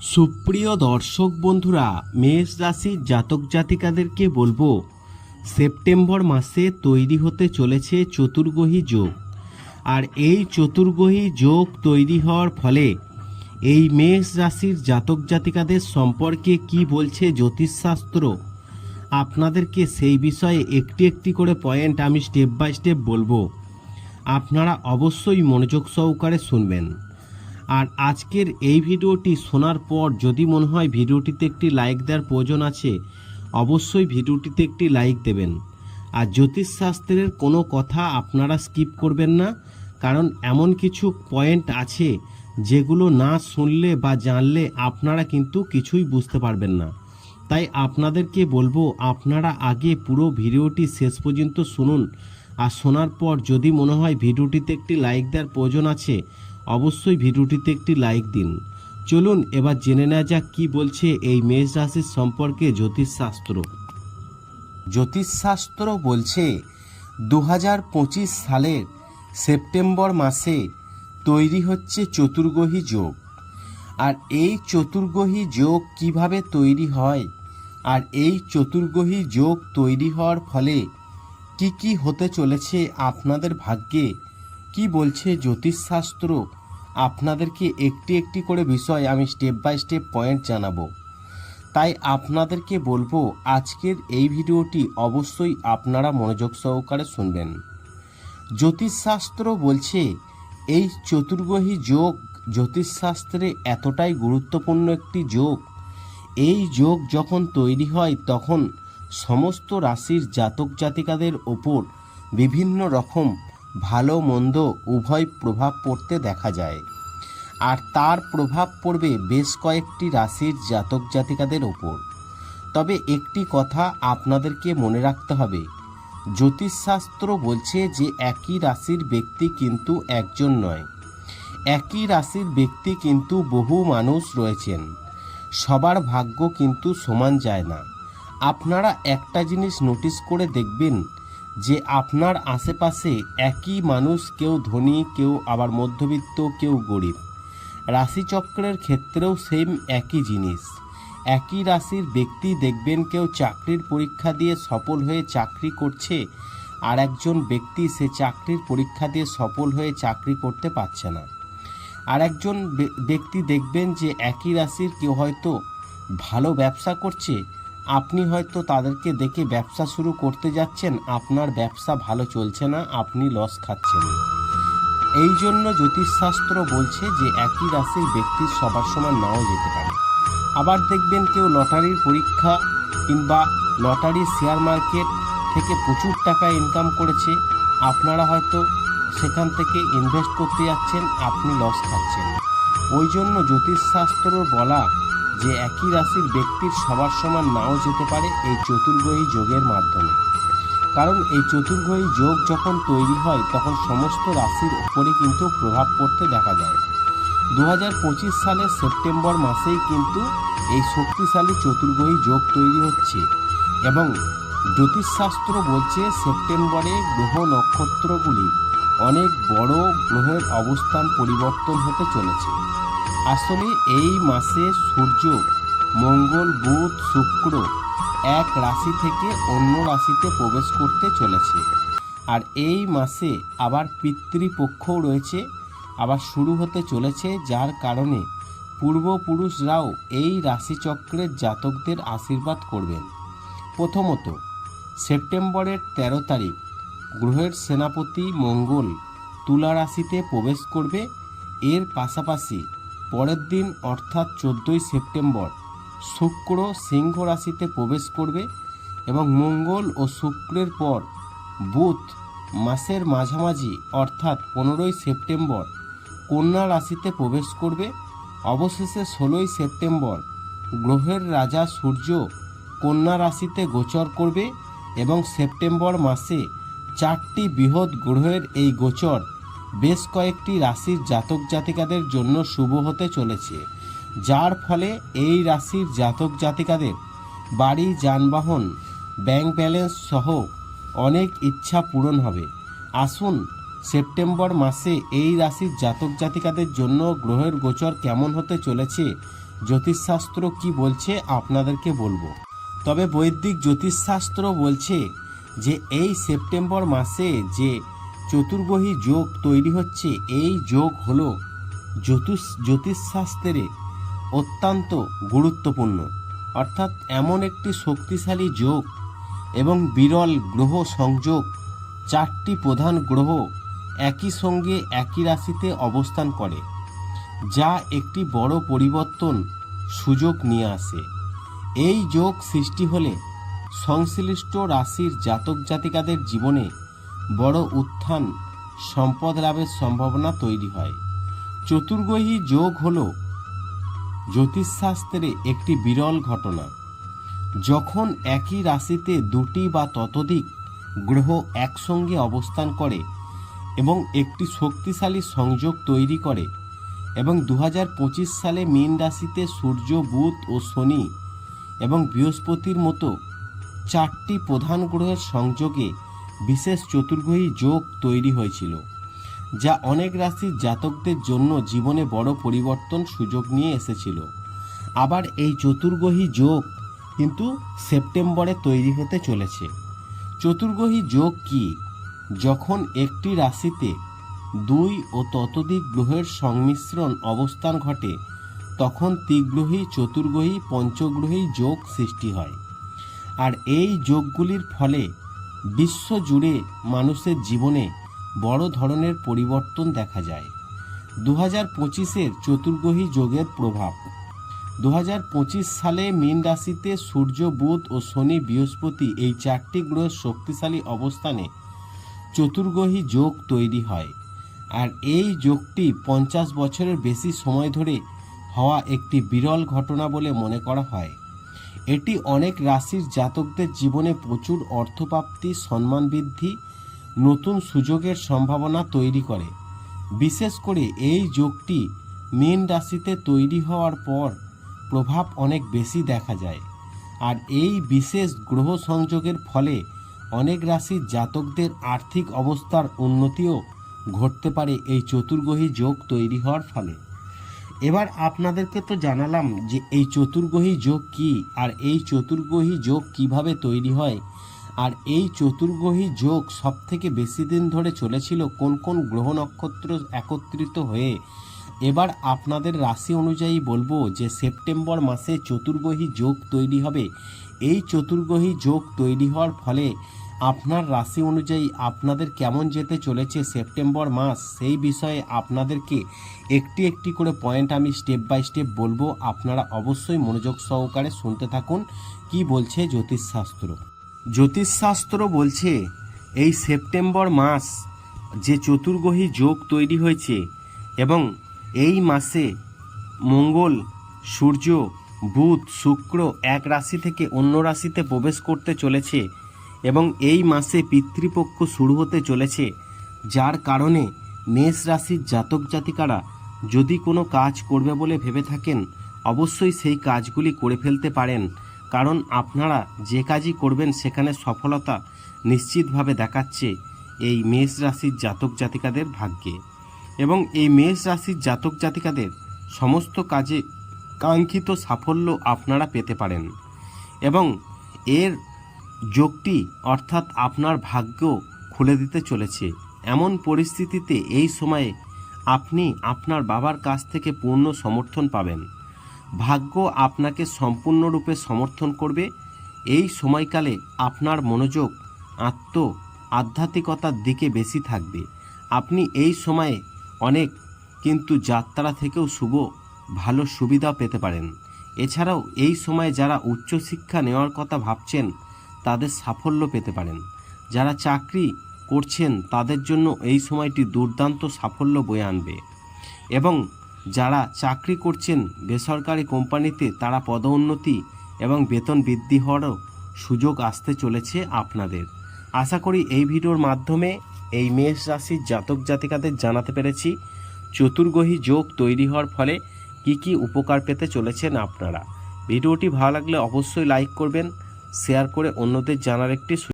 সুপ্রিয় দর্শক বন্ধুরা, মেষ রাশির জাতক জাতিকাদেরকে বলব, সেপ্টেম্বর মাসে তৈরি হতে চলেছে চতুর্গ্রহী যোগ। আর এই চতুর্গ্রহী যোগ তৈরি হওয়ার ফলে এই মেষ রাশির জাতক জাতিকাদের সম্পর্কে কি বলছে জ্যোতিষশাস্ত্র? আপনাদেরকে সেই বিষয়ে একটি একটি করে পয়েন্ট আমি স্টেপ বাই স্টেপ বলব। আপনারা অবশ্যই মনোযোগ সহকারে শুনবেন। আর আজকের এই ভিডিওটি শোনার পর যদি মনে হয় ভিডিওটিতে একটি লাইক দেওয়ার প্রয়োজন আছে, অবশ্যই ভিডিওটিতে একটি লাইক দেবেন। আর জ্যোতিষশাস্ত্রের কোনো কথা আপনারা স্কিপ করবেন না, কারণ এমন কিছু পয়েন্ট আছে যেগুলো না শুনলে বা জানলে আপনারা কিন্তু কিছুই বুঝতে পারবেন না। তাই আপনাদেরকে বলব, আপনারা আগে পুরো ভিডিওটি শেষ পর্যন্ত শুনুন। আর শোনার পর যদি মনে হয় ভিডিওটিতে একটি লাইক দেওয়ার প্রয়োজন আছে অবশ্যই ভিডিওটিতে একটি লাইক দিন। চলুন এবার জেনে নেওয়া যাক কি বলছে এই মেষ রাশির সম্পর্কে জ্যোতিষশাস্ত্র। জ্যোতিষশাস্ত্র বলছে দু হাজার পঁচিশ সালের সেপ্টেম্বর মাসে তৈরি হচ্ছে চতুর্গ্রহী যোগ। আর এই চতুর্গ্রহী যোগ কীভাবে তৈরি হয়? আর এই চতুর্গ্রহী যোগ তৈরি হওয়ার ফলে কি কি হতে চলেছে আপনাদের ভাগ্যে? কি বলছে জ্যোতিষশাস্ত্র? আপনাদেরকে একটি একটি করে বিষয় আমি স্টেপ বাই স্টেপ পয়েন্ট জানাব। তাই আপনাদেরকে বলব, আজকের এই ভিডিওটি অবশ্যই আপনারা মনোযোগ সহকারে শুনবেন। জ্যোতিষশাস্ত্র বলছে, এই চতুর্গ্রহী যোগ জ্যোতিষশাস্ত্রে এতটাই গুরুত্বপূর্ণ একটি যোগ। এই যোগ যখন তৈরি হয়, তখন সমস্ত রাশির জাতক জাতিকাদের ওপর বিভিন্ন রকম ভালো মন্দ উভয় প্রভাব পড়তে দেখা যায়। আর তার প্রভাব পড়বে বেশ কয়েকটি রাশির জাতক জাতিকাদের ওপর। তবে একটি কথা আপনাদেরকে মনে রাখতে হবে। জ্যোতিষশাস্ত্র বলছে যে একই রাশির ব্যক্তি কিন্তু একজন নয়। একই রাশির ব্যক্তি কিন্তু বহু মানুষ রয়েছেন। সবার ভাগ্য কিন্তু সমান যায় না। আপনারা একটা জিনিস নোটিস করে দেখবেন যে আপনার আশেপাশে একই মানুষ, কেউ ধনী, কেউ আবার মধ্যবিত্ত, কেউ গরিব। রাশিচক্রের ক্ষেত্রেও সেম একই জিনিস। একই রাশির ব্যক্তি দেখবেন কেউ চাকরির পরীক্ষা দিয়ে সফল হয়ে চাকরি করছে আর একজন ব্যক্তি সে চাকরির পরীক্ষা দিয়ে সফল হয়ে চাকরি করতে পারছে না। আর একজন ব্যক্তি দেখবেন যে একই রাশির কেউ হয়তো ভালো ব্যবসা করছে আপনি হয়তো তাদেরকে দেখে ব্যবসা শুরু করতে যাচ্ছেন, আপনার ব্যবসা ভালো চলছে না, আপনি লস খাচ্ছেন। এই জন্য জ্যোতিষশাস্ত্র বলছে যে একই রাশির ব্যক্তি সবার সমান নাও যেতে পারে। আবার দেখবেন কেউ লটারির পরীক্ষা কিংবা লটারির শেয়ার মার্কেট থেকে প্রচুর টাকা ইনকাম করেছে, আপনারা হয়তো সেখান থেকে ইনভেস্ট করতে যাচ্ছেন, আপনি লস খাচ্ছেন। ওই জন্য জ্যোতিষশাস্ত্র বলা যে একই রাশির ব্যক্তির সবার সমান নাও যেতে পারে এই চতুর্গ্রহী যোগের মাধ্যমে। কারণ এই চতুর্গ্রহী যোগ যখন তৈরি হয়, তখন সমস্ত রাশির উপরে কিন্তু প্রভাব পড়তে দেখা যায়। দু হাজার পঁচিশ সালের সেপ্টেম্বর মাসেই কিন্তু এই শক্তিশালী চতুর্গ্রহী যোগ তৈরি হচ্ছে এবং জ্যোতিষশাস্ত্র বলছে সেপ্টেম্বরে গ্রহ নক্ষত্রগুলি অনেক বড় গ্রহের অবস্থান পরিবর্তন হতে চলেছে। আসলে এই মাসে সূর্য, মঙ্গল, বুধ, শুক্র এক রাশি থেকে অন্য রাশিতে প্রবেশ করতে চলেছে। আর এই মাসে আবার পিতৃপক্ষও রয়েছে, আবার শুরু হতে চলেছে, যার কারণে পূর্বপুরুষরাও এই রাশিচক্রের জাতকদের আশীর্বাদ করবেন। প্রথমত, সেপ্টেম্বরের ১৩ তারিখ, গ্রহের সেনাপতি মঙ্গল তুলা রাশিতে প্রবেশ করবে। এর পাশাপাশি পরের দিন, অর্থাৎ চোদ্দোই সেপ্টেম্বর, শুক্র সিংহ রাশিতে প্রবেশ করবে এবং মঙ্গল ও শুক্রের পর বুধ মাসের মাঝামাঝি, অর্থাৎ পনেরোই সেপ্টেম্বর, কন্যা রাশিতে প্রবেশ করবে। অবশেষে ষোলোই সেপ্টেম্বর, গ্রহের রাজা সূর্য কন্যা রাশিতে গোচর করবে এবং সেপ্টেম্বর মাসে চারটি বৃহৎ গ্রহের এই গোচর বেশ কয়েকটি রাশির জাতক জাতিকাদের জন্য শুভ হতে চলেছে, যার ফলে এই রাশির জাতক জাতিকাদের বাড়ি, যানবাহন ব্যাংক ব্যালেন্স সহ অনেক ইচ্ছা পূরণ হবে। আসুন, সেপ্টেম্বর মাসে এই রাশির জাতক জাতিকাদের জন্য গ্রহের গোচর কেমন হতে চলেছে, জ্যোতিষশাস্ত্র কি বলছে আপনাদেরকে বলব। তবে বৈদিক জ্যোতিষশাস্ত্র বলছে যে, এই সেপ্টেম্বর মাসে যে চতুর্গ্রহী যোগ তৈরি হচ্ছে, এই যোগ হল জ্যোতিষ জ্যোতিষশাস্ত্রে অত্যন্ত গুরুত্বপূর্ণ। অর্থাৎ এমন একটি শক্তিশালী যোগ এবং বিরল গ্রহ সংযোগ, চারটি প্রধান গ্রহ একই সঙ্গে একই রাশিতে অবস্থান করে, যা একটি বড় পরিবর্তন সুযোগ নিয়ে আসে। এই যোগ সৃষ্টি হলে সংশ্লিষ্ট রাশির জাতক জাতিকাদের জীবনে বড় উত্থান সম্পদ লাভের সম্ভাবনা তৈরি হয়। চতুর্গ্রহী যোগ হল জ্যোতিষশাস্ত্রে একটি বিরল ঘটনা। যখন একই রাশিতে দুটি বা ততোধিক গ্রহ একসঙ্গে অবস্থান করে এবং একটি শক্তিশালী সংযোগ তৈরি করে এবং দু হাজার পঁচিশ সালে মীন রাশিতে সূর্য, বুধ ও শনি এবং বৃহস্পতির মতো চারটি প্রধান গ্রহের সংযোগে বিশেষ চতুর্গ্রহী যোগ তৈরি হয়েছিল, যা অনেক রাশির জাতকদের জন্য জীবনে বড় পরিবর্তন সুযোগ নিয়ে এসেছিল। আবার এই চতুর্গ্রহী যোগ কিন্তু সেপ্টেম্বরে তৈরি হতে চলেছে। চতুর্গ্রহী যোগ কি? যখন একটি রাশিতে দুই ও ততোধিক গ্রহের সংমিশ্রণ অবস্থান ঘটে, তখন ত্রিগ্রহী, চতুর্গ্রহী, পঞ্চগ্রহী যোগ সৃষ্টি হয়। আর এই যোগগুলির ফলে বিশ্ব জুড়ে মানুষের জীবনে বড় ধরনের পরিবর্তন দেখা যায়। দু হাজার পঁচিশের চতুর্গ্রহী যোগের প্রভাব। দু হাজার পঁচিশ সালে মীন রাশিতে সূর্য, বুধ ও শনি বৃহস্পতি এই চারটি গ্রহের শক্তিশালী অবস্থানে চতুর্গ্রহী যোগ তৈরি হয়। আর এই যোগটি পঞ্চাশ বছরের বেশি সময় ধরে হওয়া একটি বিরল ঘটনা বলে মনে করা হয়। এটি অনেক রাশির জাতকদের জীবনে প্রচুর অর্থপ্রাপ্তি, সম্মান বৃদ্ধি, নতুন সুযোগের সম্ভাবনা তৈরি করে। বিশেষ করে এই যোগটি মীন রাশিতে তৈরি হওয়ার পর প্রভাব অনেক বেশি দেখা যায়। আর এই বিশেষ গ্রহ সংযোগের ফলে অনেক রাশির জাতকদের আর্থিক অবস্থার উন্নতিও ঘটতে পারে। এই চতুর্গ্রহী যোগ তৈরি হওয়ার ফলে। এবার আপনাদেরকে তো জানালাম যে এই চতুর্গ্রহী যোগ কি, আর এই চতুর্গ্রহী যোগ কীভাবে তৈরি হয়, আর এই চতুর্গ্রহী যোগ সব থেকে বেশি দিন ধরে চলেছিল কোন কোন গ্রহ নক্ষত্র একত্রিত হয়ে? এবার আপনাদের রাশি অনুযায়ী বলব যে সেপ্টেম্বর মাসে চতুর্গ্রহী যোগ তৈরি হবে। এই চতুর্গ্রহী যোগ তৈরি হওয়ার ফলে আপনার রাশি অনুযায়ী আপনাদের কেমন যেতে চলেছে সেপ্টেম্বর মাস, সেই বিষয়ে আপনাদেরকে একটি একটি করে পয়েন্ট আমি স্টেপ বাই স্টেপ বলব। আপনারা অবশ্যই মনোযোগ সহকারে শুনতে থাকুন। কি বলছে জ্যোতিষশাস্ত্র? জ্যোতিষশাস্ত্র বলছে, এই সেপ্টেম্বর মাস যে চতুর্গ্রহী যোগ তৈরি হয়েছে এবং এই মাসে মঙ্গল, সূর্য, বুধ, শুক্র এক রাশি থেকে অন্য রাশিতে প্রবেশ করতে চলেছে। এবং এই মাসে পিতৃপক্ষ শুরু হতে চলেছে, যার কারণে মেষ রাশির জাতক জাতিকারা যদি কোনো কাজ করবে বলে ভেবে থাকেন, অবশ্যই সেই কাজগুলি করে ফেলতে পারেন। কারণ আপনারা যে কাজই করবেন, সেখানে সফলতা নিশ্চিতভাবে দেখাচ্ছে এই মেষ রাশির জাতক জাতিকাদের ভাগ্যে। এবং এই মেষ রাশির জাতক জাতিকাদের সমস্ত কাজে কাঙ্ক্ষিত সাফল্য আপনারা পেতে পারেন। এবং এর যোগটি অর্থাৎ আপনার ভাগ্য খুলে দিতে চলেছে। এমন পরিস্থিতিতে এই সময়ে আপনি আপনার বাবার কাছ থেকে পূর্ণ সমর্থন পাবেন। ভাগ্য আপনাকে সম্পূর্ণরূপে সমর্থন করবে। এই সময়কালে আপনার মনোযোগ, আত্ম, আধ্যাত্মিকতার দিকে বেশি থাকবে। আপনি এই সময়ে অনেক, কিন্তু যাত্রা থেকেও শুভ, ভালো সুবিধা পেতে পারেন। এছাড়াও এই সময়ে যারা উচ্চশিক্ষা নেওয়ার কথা ভাবছেন তাদের সাফল্য পেতে পারেন। যারা চাকরি করছেন, তাদের জন্য এই সময়টি দুর্দান্ত সাফল্য বয়ে আনবে। এবং যারা চাকরি করছেন, বেসরকারি কোম্পানিতে তারা পদোন্নতি এবং বেতন বৃদ্ধি হওয়ারও সুযোগ আসতে চলেছে আপনাদের। আশা করি এই ভিডিওর মাধ্যমে এই মেষ রাশির জাতক জাতিকাদের জানাতে পেরেছি। চতুর্গ্রহী যোগ তৈরি হওয়ার ফলে কি কি উপকার পেতে চলেছেন আপনারা। ভিডিওটি ভালো লাগলে অবশ্যই লাইক করবেন। শেয়ার করে অন্যদের জানার একটি